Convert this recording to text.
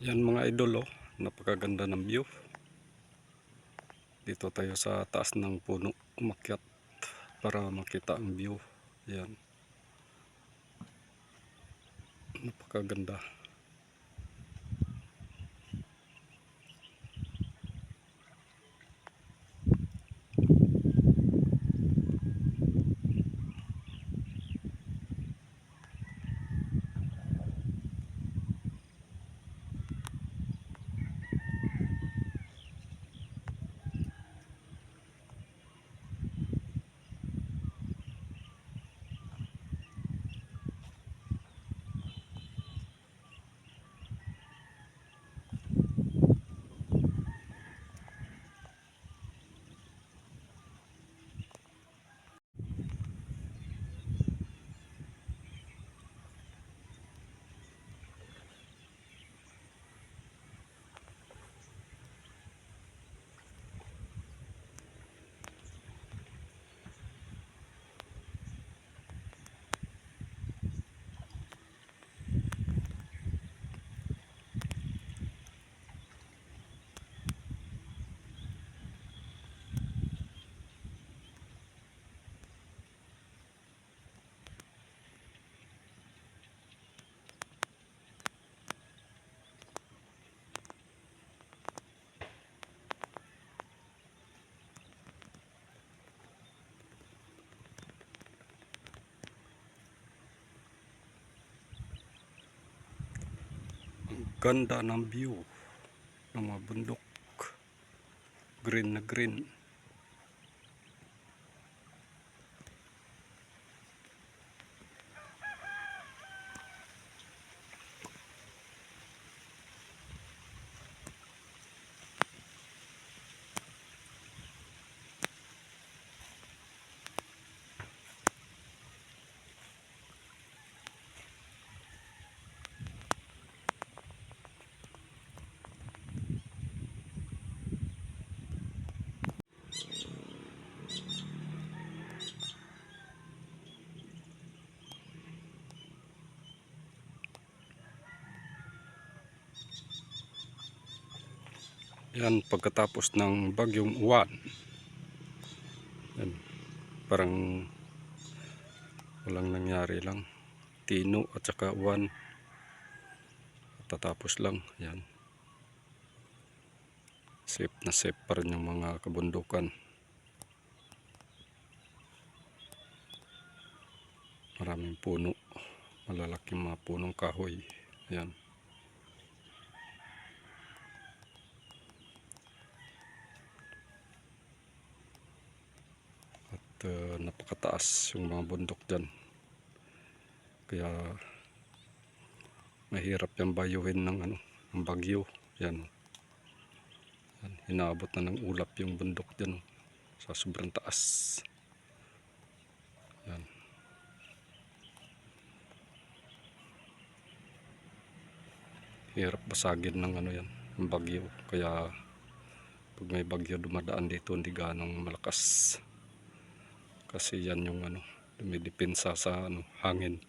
Yan mga idol oh, napakaganda ng view. Dito tayo sa taas ng puno umakyat para makita ang view. Yan. Napakaganda. Ganda ng view ng mga bundok. Green na green. Yan pagkatapos ng bagyong uwan. Yan. Parang walang nangyari lang. Tino at saka uwan. Tatapos lang. Yan. Safe na safe pa rin yung mga kabundukan. Maraming puno. Malalaking mga punong kahoy. Yan. Uh, napakataas yung mga bundok dyan. Kaya mahirap yung bayuhin ng ano ng bagyo. Yan, yan inaabot na ng ulap yung bundok dyan sa sobrang taas. Yan. Hirap basagin ng ano yan ng bagyo. Kaya pag may bagyo dumadaan dito hindi ganong malakas kasi yan yung ano dumidepensa sa ano hangin